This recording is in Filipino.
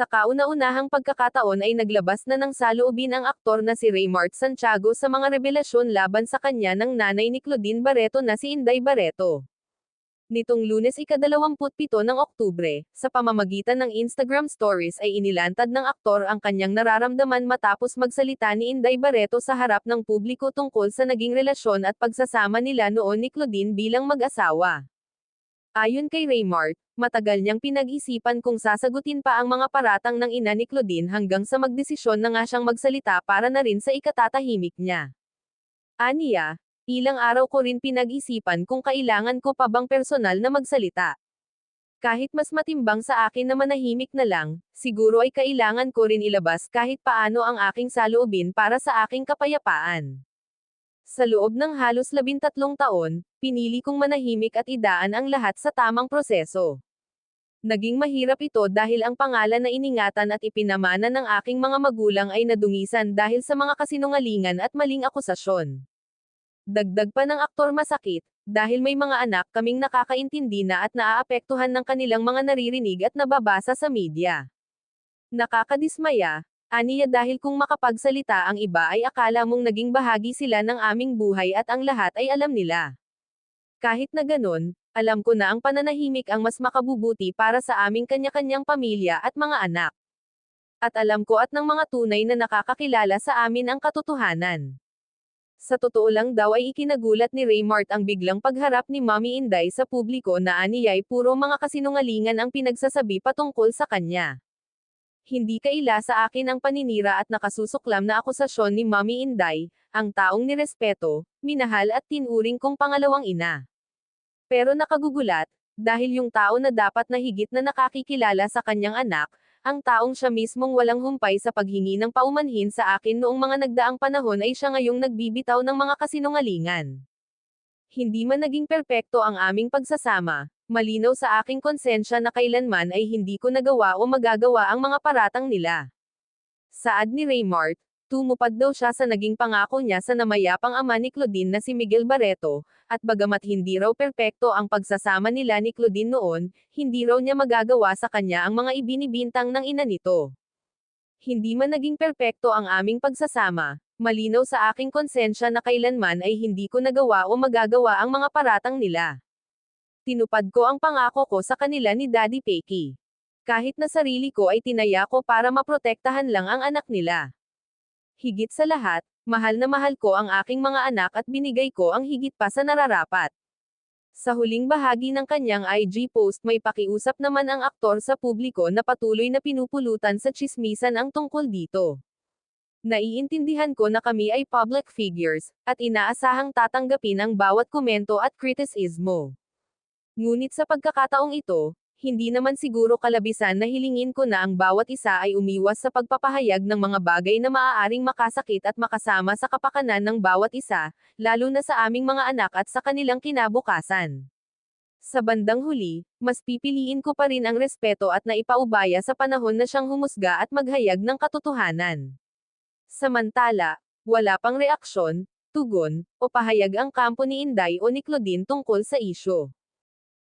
Sa kauna-unahang pagkakataon ay naglabas na ng saloobin ang aktor na si Raymart Santiago sa mga revelasyon laban sa kanya ng nanay ni Claudine Barreto na si Inday Barreto. Nitong lunes ika-27 ng Oktubre, sa pamamagitan ng Instagram stories ay inilantad ng aktor ang kanyang nararamdaman matapos magsalita ni Inday Barreto sa harap ng publiko tungkol sa naging relasyon at pagsasama nila noon ni Claudine bilang mag-asawa. Ayon kay Raymart, matagal niyang pinag-isipan kung sasagutin pa ang mga paratang ng ina ni Claudine hanggang sa magdesisyon na nga siyang magsalita para na rin sa ikatatahimik niya. Aniya, ilang araw ko rin pinag-isipan kung kailangan ko pa bang personal na magsalita. Kahit mas matimbang sa akin na manahimik na lang, siguro ay kailangan ko rin ilabas kahit paano ang aking saloobin para sa aking kapayapaan. Sa loob ng halos labintatlong taon, pinili kong manahimik at idaan ang lahat sa tamang proseso. Naging mahirap ito dahil ang pangalan na iningatan at ipinamana ng aking mga magulang ay nadungisan dahil sa mga kasinungalingan at maling akusasyon. Dagdag pa ng aktor masakit, dahil may mga anak kaming nakakaintindi na at naaapektuhan ng kanilang mga naririnig at nababasa sa media. Nakakadismaya, aniya dahil kung makapagsalita ang iba ay akala mong naging bahagi sila ng aming buhay at ang lahat ay alam nila. Kahit na ganon, alam ko na ang pananahimik ang mas makabubuti para sa aming kanya-kanyang pamilya at mga anak. At alam ko at ng mga tunay na nakakakilala sa amin ang katotohanan. Sa totoo lang daw ay ikinagulat ni Raymart ang biglang pagharap ni Mommy Inday sa publiko na aniyay puro mga kasinungalingan ang pinagsasabi patungkol sa kanya. Hindi kaila sa akin ang paninira at nakasusuklam na akusasyon ni Mommy Inday, ang taong nirespeto, minahal at tinuring kong pangalawang ina. Pero nakagugulat, dahil yung tao na dapat na higit na nakakikilala sa kanyang anak, ang taong siya mismong walang humpay sa paghingi ng paumanhin sa akin noong mga nagdaang panahon ay siya ngayong nagbibitaw ng mga kasinungalingan. Hindi man naging perpekto ang aming pagsasama, malinaw sa aking konsensya na kailanman ay hindi ko nagawa o magagawa ang mga paratang nila. Saad ni Raymart, tumupad daw siya sa naging pangako niya sa namayapang ama ni Claudine na si Miguel Barreto, at bagamat hindi raw perpekto ang pagsasama nila ni Claudine noon, hindi raw niya magagawa sa kanya ang mga ibinibintang ng ina nito. Hindi man naging perpekto ang aming pagsasama, malinaw sa aking konsensya na kailanman ay hindi ko nagawa o magagawa ang mga paratang nila. Tinupad ko ang pangako ko sa kanila ni Daddy Peki. Kahit na sarili ko ay tinaya ko para maprotektahan lang ang anak nila. Higit sa lahat, mahal na mahal ko ang aking mga anak at binigay ko ang higit pa sa nararapat. Sa huling bahagi ng kanyang IG post may pakiusap naman ang aktor sa publiko na patuloy na pinupulutan sa chismisan ang tungkol dito. Naiintindihan ko na kami ay public figures, at inaasahang tatanggapin ang bawat komento at kritisismo. Ngunit sa pagkakataong ito, hindi naman siguro kalabisan na hilingin ko na ang bawat isa ay umiwas sa pagpapahayag ng mga bagay na maaaring makasakit at makasama sa kapakanan ng bawat isa, lalo na sa aming mga anak at sa kanilang kinabukasan. Sa bandang huli, mas pipiliin ko pa rin ang respeto at naipaubaya sa panahon na siyang humusga at maghayag ng katotohanan. Samantala, wala pang reaksyon, tugon, o pahayag ang kampo ni Inday o ni Claudine tungkol sa isyo.